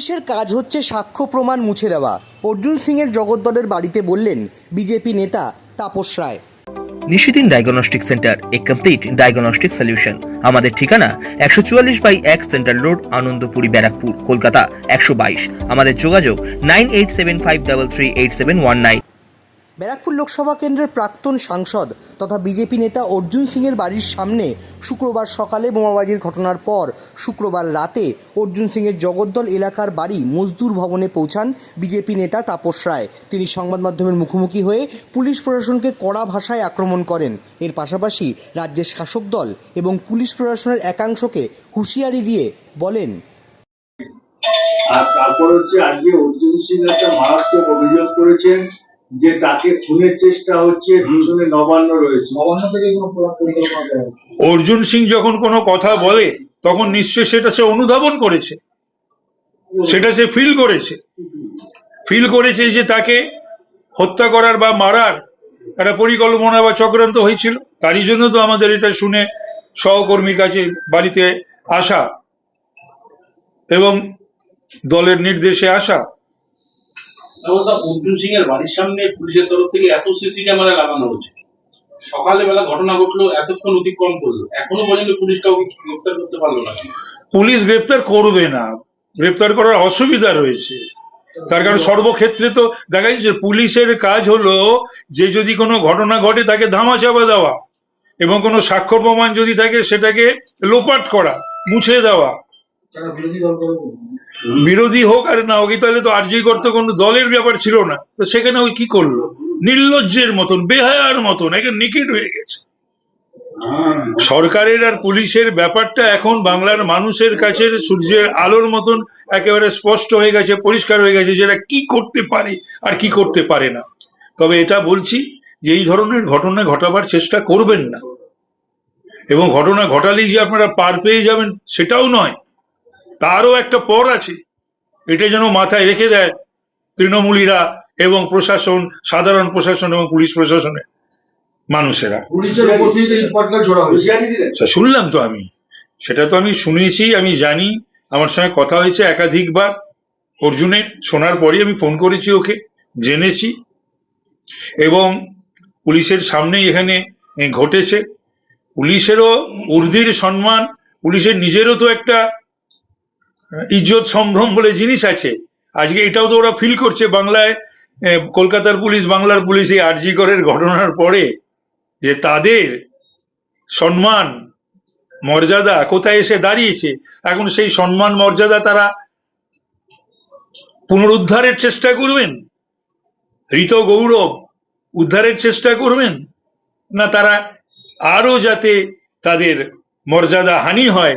পুলিশের কাজ হচ্ছে সাক্ষ্য প্রমাণ মুছে দেওয়া। অর্জুন সিংয়ের জগদ্দলের বাড়িতে বললেন, বিজেপি নেতা Tapas Roy. Nishidin diagnostic centre, a complete diagnostic solution আমাদের ঠিকানা একশো চুয়াল্লিশ বাই এক সেন্ট্রাল রোড, আনন্দপুরি, ব্যারাকপুর, কলকাতা, একশো বাইশ। আমাদের যোগাযোগ nine eight seven five double three eight seven one nine. Barrackpore Lok Sabha কেন্দ্রের প্রাক্তন সাংসদ তথা বিজেপি নেতা অর্জুন সিংয়ের বাড়ির সামনে শুক্রবার সকালে বোমাবাজির ঘটনার পর শুক্রবার রাতে অর্জুন সিংয়ের জগদ্দল এলাকার বাড়ি মজদুর ভবনে পৌঁছান বিজেপি নেতা তাপস রায়। তিনি সংবাদ মাধ্যমের মুখোমুখি হয়ে পুলিশ প্রশাসনকে কড়া ভাষায় আক্রমণ করেন। এর পাশাপাশি রাজ্যের শাসক দল এবং পুলিশ প্রশাসনের একাংশকে হুঁশিয়ারি দিয়ে বলেন, আর তারপর হচ্ছে আজকে অর্জুন সিং একটা মারাত্মক অভিযোগ করেছেন। যে তাকে খুনের চেষ্টা হচ্ছে পিছনে নবান্ন রয়েছে। নবান্ন থেকে? অর্জুন সিং যখন কোনো কথা বলে তখন নিশ্চয় সেটা সে অনুধাবন করেছে। সেটা সে ফিল করেছে। ফিল করেছে যে তাকে হত্যা করার বা মারার একটা পরিকল্পনা বা চক্রান্ত হয়েছিল। তারই জন্য তো আমাদের এটা শুনে সহকর্মীর কাছে বাড়িতে আসা এবং দলের নির্দেশে আসা অর্জুন সিং এর বাড়ির সামনে পুলিশের তরফ থেকে এত সিসি ক্যামেরা লাগানো হচ্ছে সকালে বেলা ঘটনা ঘটলো এতক্ষণ অতিক্রম করল। এখনও পর্যন্ত পুলিশ কাউকে গ্রেপ্তার করতে পারল না। পুলিশ গ্রেপ্তার করবে না। গ্রেপ্তার করার অসুবিধা রয়েছে। তার কারণ সর্বক্ষেত্রে তো দেখা যাচ্ছে পুলিশের কাজ হলো যে যদি কোনো ঘটনা ঘটে তাকে ধামাচাপা দেওয়া এবং কোনো সাক্ষ্য প্রমাণ যদি থাকে সেটাকে লোপাট করা মুছে দেওয়া। বিরোধী দল করে বিরোধী হোক আর না হোক তাহলে তো আর আরজি করতে কোনো দলের ব্যাপার ছিল না। তো সেখানে ওই কি করল? নির্লজ্জের মতন, বেহায়ার মতন, একে নিকেট হয়ে গেছে। সরকারের আর পুলিশের ব্যাপারটা এখন বাংলার মানুষের কাছে সূর্যের আলোর মতন একেবারে স্পষ্ট হয়ে গেছে, পরিষ্কার হয়ে গেছে যেটা কি করতে পারে আর কি করতে পারে না। তবে এটা বলছি যে এই ধরনের ঘটনা ঘটাবার চেষ্টা করবেন না। এবং ঘটনা ঘটালেই যে আপনারা পার পেয়ে যাবেন সেটাও নয় তারও একটা পর আছে। এটা যেন মাথায় রেখে দেয় তৃণমূলীরা এবং প্রশাসন সাধারণ প্রশাসন এবং পুলিশ প্রশাসনের মানুষেরা। আচ্ছা, শুনলাম তো আমি। সেটা তো আমি শুনেছি আমি জানি। আমার সঙ্গে কথা হয়েছে একাধিকবার। অর্জুনের শোনার পরই আমি ফোন করেছি ওকে জেনেছি। এবং পুলিশের সামনেই এখানে ঘটেছে। পুলিশেরও উর্দির সম্মান পুলিশের নিজেরও তো একটা ইজ্জত সম্ভ্রম বলে জিনিস আছে। আজকে এটাও তো ওরা ফিল করছে বাংলায় কলকাতার পুলিশ, বাংলার পুলিশ এই আরজি করের ঘটনার পরে যে তাদের সম্মান, মর্যাদা কোথায় এসে দাঁড়িয়েছে? এখন সেই সম্মান, মর্যাদা তারা পুনরুদ্ধারের চেষ্টা করবেন? হৃত গৌরব উদ্ধারের চেষ্টা করবেন? না তারা আরও যাতে তাদের মর্যাদা হানি হয়